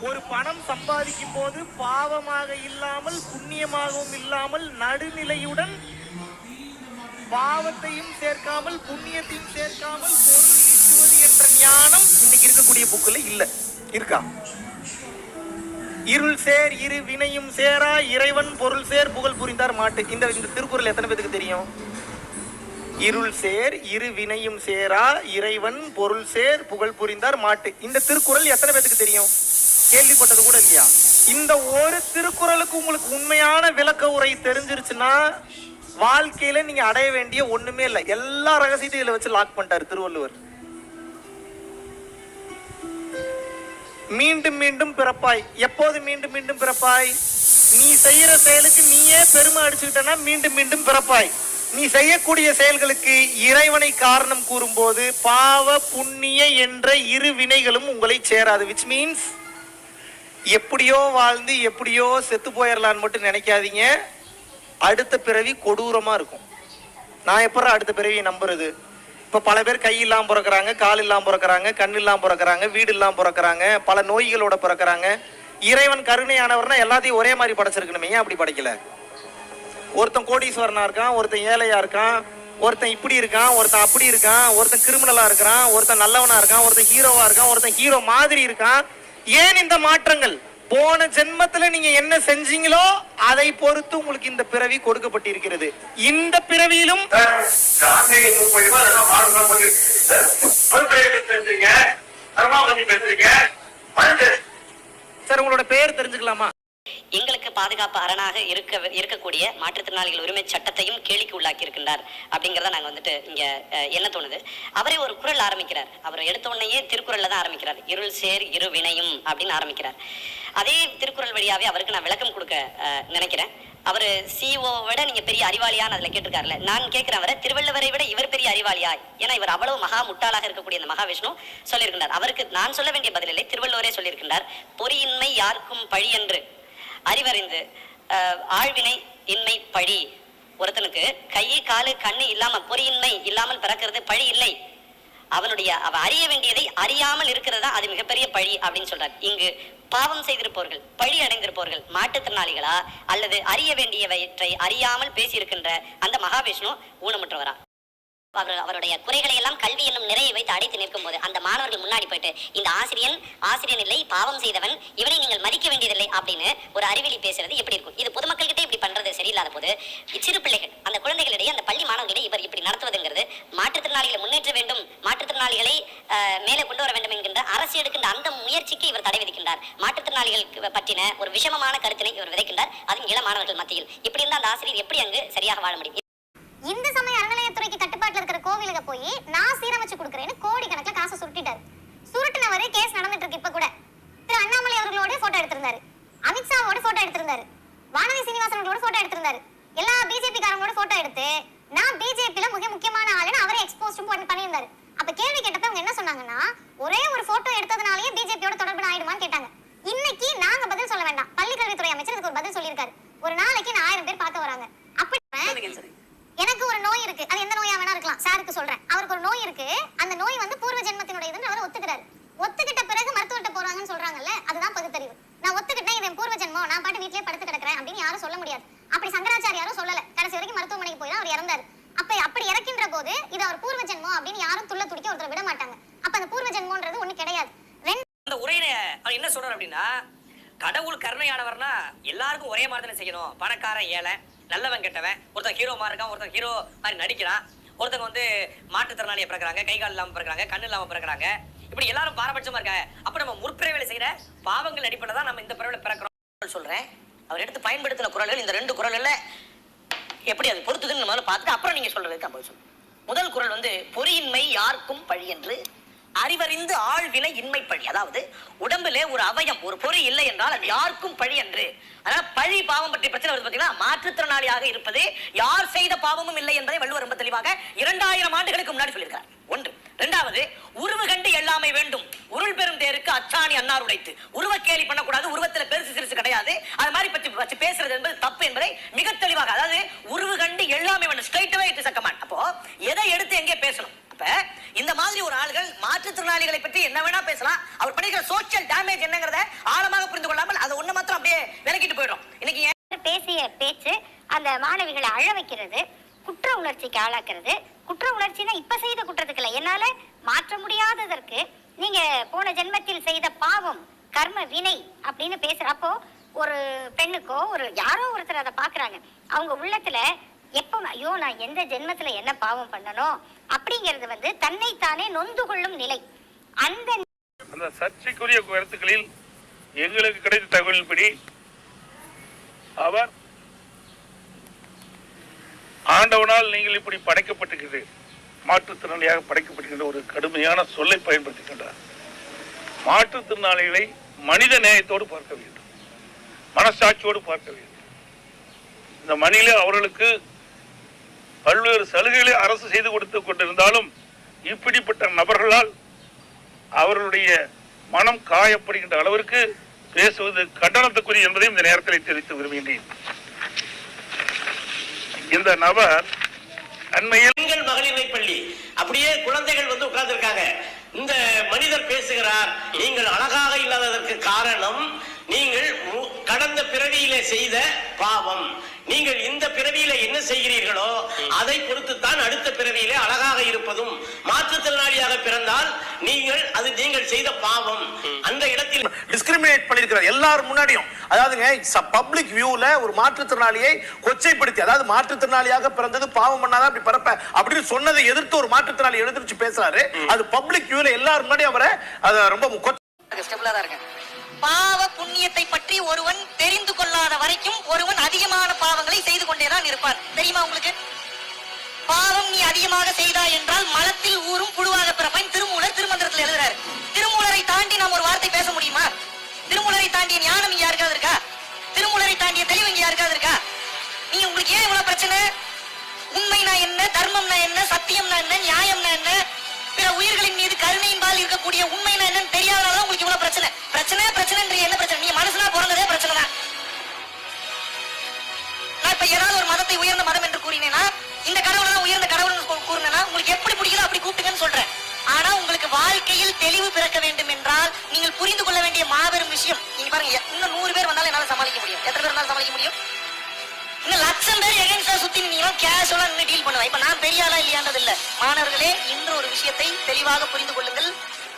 ஒரு பணம் சம்பாதிக்கும் போது பாவமாக இல்லாமல் புண்ணியமாகவும் இல்லாமல் நடுநிலையுடன் பாவத்தையும் சேர்க்காமல் புண்ணியத்தையும் சேர்க்காமல் பொருள் ஈட்டுவது என்ற ஞானம் இன்னைக்கு இருக்கக்கூடிய புக்கில் இல்ல. இருக்கா? இருள் சேர் இரு வினையும் சேரா இறைவன் பொருள் சேர் புகழ் புரிந்தார் மாட்டு. இந்த இந்த திருக்குறள் எத்தனை பேருக்கு தெரியும்? இருள் சேர் இரு வினையும் சேரா இறைவன் பொருள் சேர் புகழ் புரிந்தார் மாட்டு. இந்த திருக்குறள் எத்தனை பேருக்கு தெரியும்? கேள்விப்பட்டது கூட இல்லையா? இந்த ஒரு திருக்குறளுக்கு உங்களுக்கு உண்மையான விளக்க உரை தெரிஞ்சிருச்சுன்னா வாழ்க்கையில நீங்க அடைய வேண்டிய ஒண்ணுமே இல்லை. எல்லா ரகசியத்தையும் இதுல வச்சு லாக் பண்ணிட்டாரு திருவள்ளுவர். மீண்டும் மீண்டும் பிறப்பாய். எப்போது மீண்டும் மீண்டும் பிறப்பாய்? நீ செய்யற செயலுக்கு நீயே பெருமை அடிச்சுக்கிட்டனா மீண்டும் மீண்டும் பிறப்பாய். நீ செய்யக்கூடிய செயல்களுக்கு இறைவனை காரணம் கூறும்போது பாவ புண்ணிய என்ற இரு வினைகளும் உங்களை சேராது விச் மீன்ஸ் எப்படியோ வாழ்ந்து எப்படியோ செத்து போயிடலான்னு மட்டும் நினைக்காதீங்க. அடுத்த பிறவி கொடூரமாக இருக்கும். நான் எப்பறம் அடுத்த பிறவியை நம்புறது? இப்போ பல பேர் கை இல்லாமல் பிறக்கிறாங்க கால் இல்லாமல் பிறக்கறாங்க கண் இல்லாமல் பிறக்கிறாங்க வீடு இல்லாமல் பிறக்கிறாங்க பல நோய்களோட பிறக்கறாங்க. இறைவன் கருணையானவர்னா எல்லாத்தையும் ஒரே மாதிரி படைச்சிருக்கணுமே ஏன் அப்படி படைக்கல? ஒருத்தன் கோடீஸ்வரனா இருக்கான் ஒருத்தன் ஏழையா இருக்கான் ஒருத்தன் இப்படி இருக்கான் ஒருத்தன் அப்படி இருக்கான் ஒருத்தன் கிரிமினலா இருக்கான் ஒருத்தன் நல்லவனா இருக்கான் ஒருத்தன் ஹீரோவா இருக்கான் ஒருத்தன் ஹீரோ மாதிரி இருக்கான். ஏன் இந்த மாற்றங்கள்? போன ஜென்மத்துல நீங்க என்ன செஞ்சீங்களோ அதை பொறுத்து உங்களுக்கு இந்த பிறவி கொடுக்கப்பட்டிருக்கிறது. இந்த பிறவியிலும் சார் உங்களோட பெயர் தெரிஞ்சுக்கலாமா? எங்களுக்கு பாதுகாப்பு அரணாக இருக்க இருக்கக்கூடிய மாற்றுத்திறனாளிகள் உரிமை சட்டத்தையும் கேலிக்கு உள்ளாக்கி இருக்கின்றார் அப்படிங்கிறத நாங்க வந்துட்டு இங்க என்ன தோணுது? அவரே ஒரு குரல் ஆரம்பிக்கிறார். அவர் எடுத்த உடனேயே திருக்குறள் தான் ஆரம்பிக்கிறார். இருள் சேர் இரு வினையும் அப்படின்னு ஆரம்பிக்கிறார். அதே திருக்குறள் வழியாவே அவருக்கு நான் விளக்கம் கொடுக்க அஹ், நினைக்கிறேன். அவர் சிஓ விட நீங்க பெரிய அறிவாளியான்னு அதுல கேட்டிருக்காருல நான் கேட்கிறேன் அவரை திருவள்ளுவரை விட இவர் பெரிய அறிவாளியா? ஏன்னா இவர் அவ்வளவு மகா முட்டாளாக இருக்கக்கூடிய அந்த மகாவிஷ்ணு சொல்லியிருக்கின்றார். அவருக்கு நான் சொல்ல வேண்டிய பதிலில்லை திருவள்ளுவரே சொல்லியிருக்கின்றார். பொறியின்மை யாருக்கும் பழி என்று. அறிவறிந்து ஆழ்வினை இன்மை பழி. ஒருத்தனுக்கு கை காலு கண்ணு இல்லாம பொறியின்மை இல்லாமல் பிறக்கிறது பழி இல்லை. அவனுடைய அவ அறிய வேண்டியதை அறியாமல் இருக்கிறதா அது மிகப்பெரிய பழி அப்படின்னு சொல்றார். இங்கு பாவம் செய்திருப்பவர்கள் பழி அடைந்திருப்பவர்கள் மாற்றுத்திறனாளிகளா அல்லது அறிய வேண்டியவற்றை அறியாமல் பேசியிருக்கின்ற அந்த மகாவிஷ்ணு ஊனமுற்றவரா. அவர் அவருடைய குறைகளை எல்லாம் கல்வி என்னும் நிறையை வைத்து அடைத்து நிற்கும் போது அந்த மாணவர்கள் முன்னாடி போயிட்டு இந்த ஆசிரியன் ஆசிரியன் இல்லை பாவம் செய்தவன் இவனை நீங்கள் மதிக்க வேண்டியதில்லை அப்படின்னு ஒரு அறிவிலி பேசுறது எப்படி இருக்கும்? இது பொதுமக்கள்கிட்ட இப்படி பண்றது சரியில்லாத போது சிறு பிள்ளைகள் அந்த குழந்தைகளிடையே அந்த பள்ளி மாணவர்களிடையே இவர் இப்படி நடத்துவதுங்கிறது மாற்றுத்திறனாளிகளை முன்னேற்ற வேண்டும் மாற்றுத்திறனாளிகளை மேலே கொண்டு வர வேண்டும் என்கின்ற அரசு எடுக்கின்ற அந்த முயற்சிக்கு இவர் தடை விதிக்கின்றார். மாற்றுத்திறனாளிகள் பற்றின ஒரு விஷமமான கருத்தினை இவர் விதைக்கின்றார். அதுவும் இள மாணவர்கள் மத்தியில். இப்படி இருந்தால் அந்த ஆசிரியர் எப்படி அங்கு சரியாக வாழ முடியும்? இந்து சமய அறநிலை கோவிலுக்கு போய் நான் சீரமைச்சு கொடுக்குறேன்னு கோடி கணக்குல காசை சுருட்டிட்டாரு. சுருட்டினவரு கேஸ் நடந்துட்டு இருக்கு இப்ப கூட. திரு அண்ணாமலை அவர்களோட போட்டோ எடுத்திருந்தாரு. அமித்ஷாவோட போட்டோ எடுத்திருந்தாரு. வானதி சீனிவாசனோட போட்டோ எடுத்திருந்தாரு. எல்லா பிஜேபி காரங்களோட போட்டோ எடுத்து நான் பிஜேபில மிக முக்கியமான ஆளுன்னு அவரே எக்ஸ்போஸ்டும் பண்ணியிருந்தாரு. அப்ப கேள்வி கேட்டப்ப அவங்க என்ன சொன்னாங்கன்னா ஒரே ஒரு போட்டோ எடுத்ததுனாலயே பிஜேபியோட தொடர்பு ஆயிடுமான்னு கேட்டாங்க. இன்னைக்கு நாங்க பதில் சொல்ல வேண்டாம். பள்ளிக்கல்வித்துறை அமைச்சர் இதுக்கு ஒரு பதில் சொல்லியிருக்காரு. ஒரு நாளைக்கு நான் ஆயிரம் பேர் பார்க்க வராங்க. அப்படி எனக்கு ஒரு நோய் இருக்கு. அது எந்த நோயா சாருக்கு சொல்றேன். அவருக்கு ஒரு நோய் இருக்கு. அந்த நோய் வந்து பூர்வ ஜென்மத்தினுடையதுன்னு அவர் ஒத்துக்கிறாரு. ஒத்துக்கிட்ட பிறகு மருத்துவர்கிட்ட போறாங்கன்னு சொல்றாங்கல்ல அதுதான் பகுத்தறிவு. நான் ஒத்துக்கிட்டேன் இது என் பூர்வ ஜென்மம். நான் பாட்டு வீட்லயே படுத்து கிடக்குறேன் அப்படின்னு யாரும் சொல்ல முடியாது. அப்படி சங்கராச்சாரியாரும் சொல்லல. கடைசி வரைக்கும் மருத்துவமனைக்கு போய் தான் அவர் இறந்தாரு. அப்ப அப்படி இறக்கின்ற போது இது அவர் பூர்வ ஜென்மம் அப்படின்னு யாரும் துள்ள துடிக்க ஒருத்தர் விட மாட்டாங்க. அப்ப அந்த பூர்வ ஜென்மம்ன்றது ஒண்ணு கிடையாது. அந்த உரையில அவர் என்ன சொல்றாரு அப்படின்னா கடவுள் கருணையானவர்னா எல்லாருக்கும் ஒரே மாதிரி தானே செய்யணும். பணக்காரன் ஏழை நல்லவன் கெட்டவன். ஒருத்தன் ஹீரோ மாதிரி இருக்கான் ஒருத்தன் ஹீரோ மாதிரி நடிக்கிறான். ஒருத்தங்க வந்து மாற்றுத்திறனாளியை பிறக்கிறாங்க கை கால் இல்லாமல் பிறக்கிறாங்க கண்ணு இல்லாமல் பிறக்கிறாங்க. இப்படி எல்லாரும் பாரபட்சமாக இருக்காங்க. அப்போ நம்ம முற்பிறவில செய்கிற பாவங்கள் அடிப்படையில் தான் நம்ம இந்த பிறவில பிறக்கிறோம் சொல்கிறேன் அவர் எடுத்து பயன்படுத்தின குரல்கள் இந்த ரெண்டு குரல்ல எப்படி அது பொறுத்துதுன்னு முதல்ல பார்த்துட்டு அப்புறம் நீங்கள் சொல்கிறது தான் பதில் முதல் குரல் வந்து பொறியின்மை யாருக்கும் பழி என்று அறிவறிந்து ஆழ்வினை இன்மை பழி. அதாவது உடம்புல ஒரு அவயம் ஒரு பொறி இல்லை என்றால் அது யாருக்கும் பழி என்று. அதனால பழி பாவம் பற்றி பிரச்சனை வருது பாத்தீங்களா மாற்றுத்திறனாளியாக இருப்பது யார் செய்த பாவமும் இல்லை என்பதை வள்ளுவர் ரொம்ப தெளிவாக இரண்டாயிரம் ஆண்டுகளுக்கு முன்னாடி சொல்லியிருக்கிறார். ஒன்று. இரண்டாவது உருவு கண்டு எல்லாமே வேண்டும். உருள் பெரும் தேருக்கு அச்சாணி அன்னார் உடைத்து. உருவ கேலி பண்ணக்கூடாது. உருவத்துல பெருசு சிறுசு கிடையாது. அது மாதிரி பற்றி பேசுறது என்பது தப்பு என்பதை மிக தெளிவாக அதாவது மாற்றுத்திறனாளிகளை பற்றி என்ன வேணா பேசலாம். அவர் பண்ணிக்கிற சோசியல் டேமேஜ் என்னங்கிறத ஆழமாக புரிந்து கொள்ளாமல் அதை ஒண்ணு மாத்திரம் அப்படியே விலக்கிட்டு போயிடும். இன்னைக்கு பேசிய பேச்சு அந்த மாணவிகளை அழ வைக்கிறது குற்ற உணர்ச்சிக்கு ஆளாக்குறது. குற்ற உணர்ச்சினா இப்ப செய்த குற்றத்துக்கு இல்லை. என்னால மாற்ற முடியாததற்கு நீங்க போன ஜென்மத்தில் செய்த பாவம் கர்ம வினை அப்படின்னு பேசுற அப்போ ஒரு பெண்ணுக்கோ ஒரு யாரோ ஒருத்தர் அதை பாக்குறாங்க அவங்க உள்ளத்துல எப்போ ஐயோ நான் எந்த ஜென்மத்துல என்ன பாவம் பண்ணணும் அப்படிங்கிறது வந்து தன்னைத்தானே நொந்து கொள்ளும் நிலை. அந்த அந்த சர்ச்சைக்குரிய கருத்துக்களில் எங்களுக்கு கிடைத்த தகவலின்படி அவர் ஆண்டவனால் நீங்கள் இப்படி படைக்கப்பட்டிருக்கிறது மாற்றுத்திறனாளியாக படைக்கப்பட்டிருக்கின்ற ஒரு கடுமையான சொல்லை பயன்படுத்துகின்றார். மாற்றுத்திறனாளிகளை மனித நேயத்தோடு பார்க்க வேண்டும். மனசாட்சியோடு பார்க்க வேண்டும். இந்த மணியில அவர்களுக்கு பல்வேறு சலுகைகளை அரசு செய்து கொடுத்து கொண்டிருந்தாலும் இப்படிப்பட்ட நபர்களால் அவர்களுடைய மனம் காயப்படுகின்ற அளவிற்கு பேசுவது கண்டனத்துக்குரிய என்பதையும் இந்த நேரத்தில் தெரிவித்து விரும்புகின்றேன். இந்த நபர் அண்மையில் மகளிர் மகளிரை பள்ளி. அப்படியே குழந்தைகள் வந்து உட்கார்ந்து இருக்காங்க இந்த மனிதர் பேசுகிறார். நீங்கள் அழகாக இல்லாததற்கு காரணம் நீங்கள் மு- கடந்த பிறவியிலே செய்த பாவம். நீங்கள் இந்த பிறவியில என்ன செய்கிறீர்களோ அதை பொறுத்துத்தான் அடுத்த பிறவியிலே அழகாக இருப்பதும் மாற்றுத்திறனாளியாக பிறந்தால் நீங்கள் அது நீங்கள் செய்த பாவம். அந்த இடத்தில் டிஸ்கிரிமினேட் பண்ணிருக்கிறார் எல்லாரும் முன்னாடியும். அதாவதுங்க பப்ளிக் வியூல ஒரு மாற்றுத்திறனாளியை கொச்சைப்படுத்தி அதாவது மாற்றுத்திறனாளியாக பிறந்தது பாவம் பண்ணாதான் அப்படி பிறப்ப அப்படின்னு சொன்னதை எதிர்த்து ஒரு மாற்றுத்திறனாளி எழுந்திருச்சு பேசுறாரு. அது பப்ளிக் வியூல எல்லாரும் முன்னாடி அவரை அதை ரொம்ப ஸ்டெப்ல தான் இருக்கேன் பாவ புண்ணியத்தை பற்றி ஒருவன் தெரிந்து கொள்ளாத வரைக்கும் ஒருவன் அதிகமான பாவங்களை செய்து கொண்டேதான் இருப்பார் தெரியுமா உங்களுக்கு? பாவம் நீ அதிகமாக செய்தாய் என்றால் மலத்தில் ஊறும் புழுவாக பிறப்பான் திருமூலர் திருமந்திரத்தில் எழுதுறாரு. திருமூலரை தாண்டி நாம் ஒரு வார்த்தை பேச முடியுமா? திருமூலரை தாண்டிய ஞானம் இங்க யாருக்காவது இருக்கா? திருமூலரை தாண்டிய தெளிவு இங்க யாருக்காவது இருக்கா? நீங்க உங்களுக்கு ஏன் இவ்வளவு பிரச்சனை? உண்மைனா என்ன? தர்மம்னா என்ன? சத்தியம்னா என்ன? நியாயம்னா என்ன? உயிர்களின் மீது கருணையின்பால் இருக்கக்கூடிய உண்மைனா என்னன்னு தெரியாதனால உங்களுக்கு இவ்வளவு பிரச்சனை. பிரச்சனை பிரச்சனைன்ற என்ன பிரச்சனை? நீ மனசுனா பிறந்ததே பிரச்சனை தான். நான் இப்ப ஏதாவது ஒரு மதத்தை உயர்ந்த மதம் என்று கூறினேன்னா இந்த கடவுள் தான் உயர்ந்த கடவுள் கூறினா உங்களுக்கு எப்படி பிடிக்குதோ அப்படி கூப்பிட்டுங்கன்னு சொல்றேன். ஆனா உங்களுக்கு வாழ்க்கையில் தெளிவு பிறக்க வேண்டும் என்றால் நீங்கள் புரிந்து கொள்ள வேண்டிய மாபெரும் விஷயம் நீங்க பாருங்க இன்னும் நூறு பேர் வந்தாலும் என்னால சமாளிக்க முடியும். எத்தனை பேர் என்னால சமாளிக்க முடியும்? இன்னும் லட்சம் பேர் எகென்ஸ்டா சுத்தி நீங்களும் கேஷுவலா நின்று டீல் பண்ணுவேன். இப்ப நான் பெரிய ஆளா இல்லையான்றது இல்ல மாணவர்களே இன்று ஒரு விஷயத்தை தெளிவாக புரிந்து கொள்ளுங்கள்.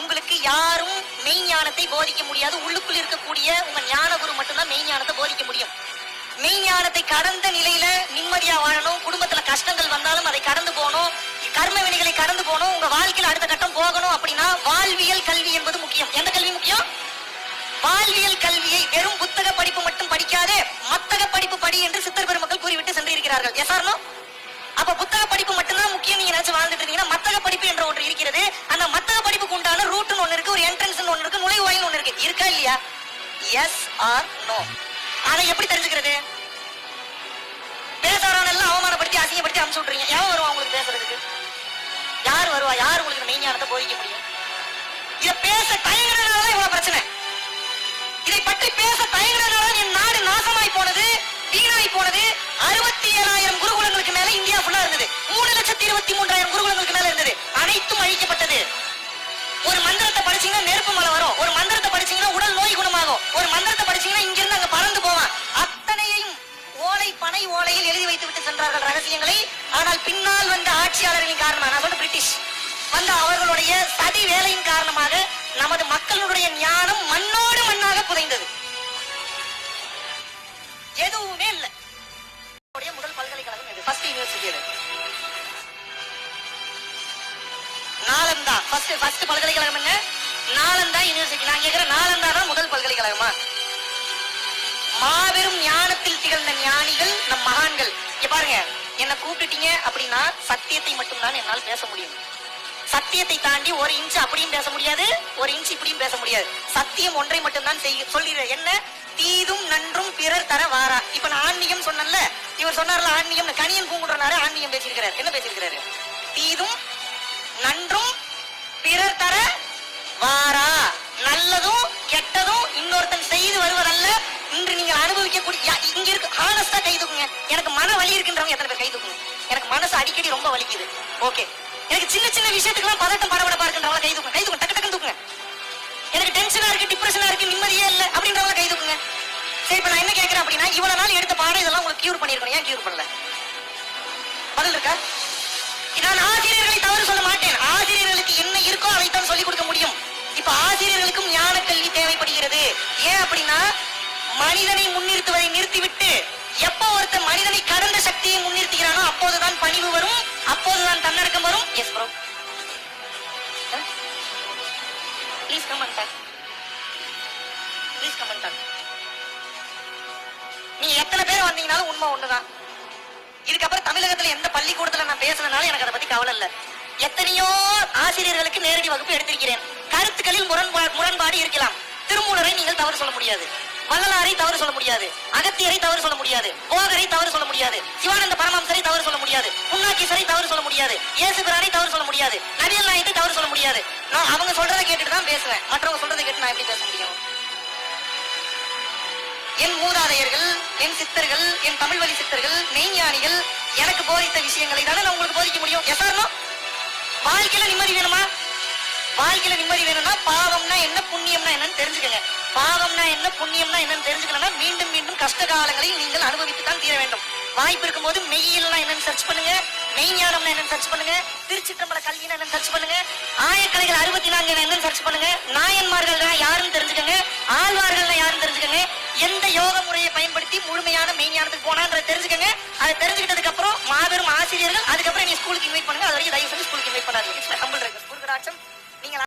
உங்களுக்கு யாரும் மெய் ஞானத்தை போதிக்க முடியாது. உள்ளுக்குள் இருக்கக்கூடிய உங்க ஞான குரு மட்டும்தான் மெய்ஞானத்தை போதிக்க முடியும். மெய் ஞானத்தை கடந்த நிலையில நிம்மதியா வாழணும். குடும்பத்துல கஷ்டங்கள் வந்தாலும் அதை கடந்து போகணும். கர்ம வினைகளை கடந்து போகணும். உங்க வாழ்க்கையில அடுத்த கட்டம் போகணும் அப்படின்னா வாழ்வியல் கல்வி என்பது முக்கியம். எந்த கல்வி முக்கியம்? வாழ்வியல் கல்வியை வெறும் புத்தக படிப்பு மட்டும் படிக்காதே மத்தக படிப்பு படி என்று சித்தர் பெருமக்கள் கூறிவிட்டு சென்றிருக்கிறார்கள் எஸ் ஆர் நோ அப்ப புத்தக படிப்பு மட்டும்தான் முக்கியம் நீங்க நினைச்சு வாழ்ந்துட்டு இருக்கீங்கன்னா மத்தக படிப்பு என்ற ஒன்று இருக்கிறது அந்த மத்தக படிப்புக்கு உண்டான ரூட்னு ஒண்ணு இருக்கு ஒரு என்ட்ரன்ஸ் ஒண்ணு இருக்கு நுழைவாயில் ஒண்ணு இருக்கு இருக்கா இல்லையா எஸ் ஆர் நோ அதை எப்படி தெரிஞ்சுக்கிறது? பேசுறவன் எல்லாம் அவமானப்படுத்தி அசிங்கப்படுத்தி அனுப்பிச்சு விட்டுறீங்க. எவன் வருவா உங்களுக்கு பேசுறதுக்கு? யார் வருவா? யார் உங்களுக்கு மெய்ஞானத்தை போதிக்க முடியும்? இதை பேச தயங்குறதுனால இவ்வளவு பிரச்சனை. இதை பற்றி பேச தயங்குறதுனால என் நாடு நாசமாய் போனது வீணாய் போனது. அறுபத்தி ஏழாயிரம் குருகுலங்களுக்கு மேல இந்தியா ஃபுல்லா இருந்தது. மூணு லட்சத்தி இருபத்தி மூன்றாயிரம் குருகுலங்களுக்கு மேல இருந்தது. அனைத்தும் அழிக்கப்பட்டது. ஒரு மந்திரத்தை படிச்சீங்கன்னா நெருப்பு மலை வரும். ஒரு மந்திரத்தை படிச்சீங்கன்னா உடல் நோய் குணமாகும். ஒரு மந்திரத்தை படிச்சீங்கன்னா இங்கிருந்து அங்க பறந்து போவான். அத்தனையையும் ஓலை பனை ஓலையில் எழுதி வைத்து விட்டு சென்றார்கள் ரகசியங்களை. ஆனால் பின்னால் வந்த ஆட்சியாளர்களின் காரணமாக நான் சொல்ல பிரிட்டிஷ் வந்த அவர்களுடைய சதி வேலையின் காரணமாக நமது மக்களுடைய ஞானம் மண்ணோடு மண்ணாக புதைந்தது. எதுவுமே இல்லை. ஃபர்ஸ்ட் ஃபர்ஸ்ட் பல்கலைக்கழகம் என்ன? நாலந்தா யூனிவர்சிட்டி நான் கேட்கிறேன் நாலந்தா தான் முதல் பல்கலைக்கழகமா? மாபெரும் ஞானத்தில் திகழ்ந்த ஞானிகள் நம் மகான்கள். இங்க பாருங்க என்ன கூப்பிட்டுட்டீங்க அப்படின்னா சத்தியத்தை மட்டும்தான் என்னால் பேச முடியும். சத்தியத்தை தாண்டி ஒரு இன்ச் அப்படியும் பேச முடியாது ஒரு இன்ச் இப்படியும் பேச முடியாது. சத்தியம் ஒன்றை மட்டும்தான் செய்ய சொல்லிடுறேன் என்ன? தீதும் நன்றும் பிறர் தர வாரா. இப்ப நான் ஆன்மீகம் சொன்னேன்ல இவர் சொன்னார்ல ஆன்மீகம் கனியன் பூங்குன்றனாரு ஆன்மீகம் பேசியிருக்கிறார். என்ன பேசியிருக்கிறாரு? தீதும் நன்றும் பிறர் தர வாரா. நல்லதும் கெட்டதும் இன்னொருத்தன் செய்து வருவதல்ல. இன்று நீங்கள் அனுபவிக்கக்கூடிய இங்க இருக்கு ஹானஸ்டா கைதுக்குங்க எனக்கு மன வலி இருக்குன்றவங்க எத்தனை பேர் கைதுக்குங்க எனக்கு மனசு அடிக்கடி ரொம்ப வலிக்குது. ஓகே எனக்கு சின்ன சின்ன விஷயத்துக்குலாம் பதட்டம் படபடப்பா இருக்குன்றவங்க கை தூக்குங்க. டக்கு டக்கு டக்குன்னு தூக்குங்க. எனக்கு டென்ஷனா இருக்கு டிப்ரெஷனா இருக்கு நிம்மதியே இல்லை அப்படின்றவங்க கைதுக்குங்க சரி இப்ப நான் என்ன கேக்குறேன் அப்படின்னா இவ்வளவு நாள் எடுத்த பாடம் இதெல்லாம் உங்களுக்கு கியூர் பண்ணிருக்கணும் ஏன் கியூர் பண்ணல? பதில் இருக்கா? நான் ஆசிரியர்களை தவறு சொல்ல மாட்டேன். ஆசிரியர்களுக்கு என்ன இருக்கோ அதைத்தான் சொல்லிக் கொடுக்க முடியும். இப்ப ஆசிரியர்களுக்கும் ஞான கல்வி தேவைப்படுகிறது. ஏன் அப்படின்னா மனிதனை முன்னிறுத்துவதை நிறுத்திவிட்டு எப்போ ஒருத்தன் மனிதனை கடந்த சக்தியை முன்னிறுத்துகிறானோ அப்போதுதான் பணிவு வரும் அப்போதுதான் தன்னடக்கம் வரும். Yes bro please come and please come and நீ எத்தனை பேர் வந்தீங்கனாலும் உண்மை ஒண்ணுதான். இதுக்கப்புறம் தமிழகத்துல எந்த பள்ளிக்கூடத்துல நான் பேசினாலும் எனக்கு அதை பத்தி கவலை இல்ல. எத்தனையோ ஆசிரியர்களுக்கு நேரடி வகுப்பு எடுத்திருக்கிறேன். கருத்துக்களில் முரண்பா- முரண்பாடு இருக்கலாம். திருமூலரை நீங்கள் தவறு சொல்ல முடியாது. வள்ளலாரை தவறு சொல்ல முடியாது. அகத்தியரை தவறு சொல்ல முடியாது. போகரை தவறு சொல்ல முடியாது. சிவானந்த பரமஹம்சரை தவறு சொல்ல முடியாது. புண்ணாக்கீசரை தவறு சொல்ல முடியாது. இயேசு பிரானை தவறு சொல்ல முடியாது. நபியல் நாயத்தை தவறு சொல்ல முடியாது. நான் அவங்க சொல்றதை கேட்டுட்டு தான் பேசுவேன். மற்றவங்க சொல்றதை கேட்டு நான் எப்படி பேச முடியும்? என் மூதாதையர்கள் என் சித்தர்கள் என் தமிழ் வழி சித்தர்கள் மெய்ஞானிகள் எனக்கு போதித்த விஷயங்களை தானே நான் உங்களுக்கு போதிக்க முடியும். எசாரணும் வாழ்க்கையில நிம்மதி வேணுமா? வாழ்க்கையில நிம்மதி வேணும்னா பாவம்னா என்ன புண்ணியம்னா என்னன்னு தெரிஞ்சுக்கங்க. பாவம்னா என்ன புண்ணியம்னா என்னன்னு தெரிஞ்சுக்கணும்னா மீண்டும் மீண்டும் கஷ்ட காலங்களை நீங்கள் அனுபவித்து தான் தீர வேண்டும். வாய்ப்பு இருக்கும்போது மெய்யியல்னா என்னன்னு சர்ச் பண்ணுங்க. மெய்ஞானம்னா என்னன்னு சர்ச் பண்ணுங்க. திருச்சிற்றம்பல கல்வினா என்னன்னு சர்ச் பண்ணுங்க. ஆயக்கலைகள் அறுபத்தி நான்கு என்னன்னு சர்ச் பண்ணுங்க. நாயன்மார்கள்னா யாருன்னு தெரிஞ்சுக்கங்க. ஆழ்வார்கள்னா யாருன்னு தெரிஞ்சுக்கங்க. எந்த யோக முறையை பயன்படுத்தி முழுமையான மெய்ஞானத்துக்கு போனான்றதை தெரிஞ்சுக்கங்க. அதை தெரிஞ்சுக்கிட்டதுக்கு அப்புறம் மாபெரும் ஆசிரியர்கள் அதுக்கப்புறம் நீங்க ஸ்கூலுக்கு இன்வைட் பண்ணுங்க. அது வரைக்கும் தயவு செஞ்சு ஸ்கூலுக்கு இன்வைட் பண்ணாதீங்க. கம்பல் இருக்கு ஸ்கூலுக்கு ஆட்சம் நீங்கள்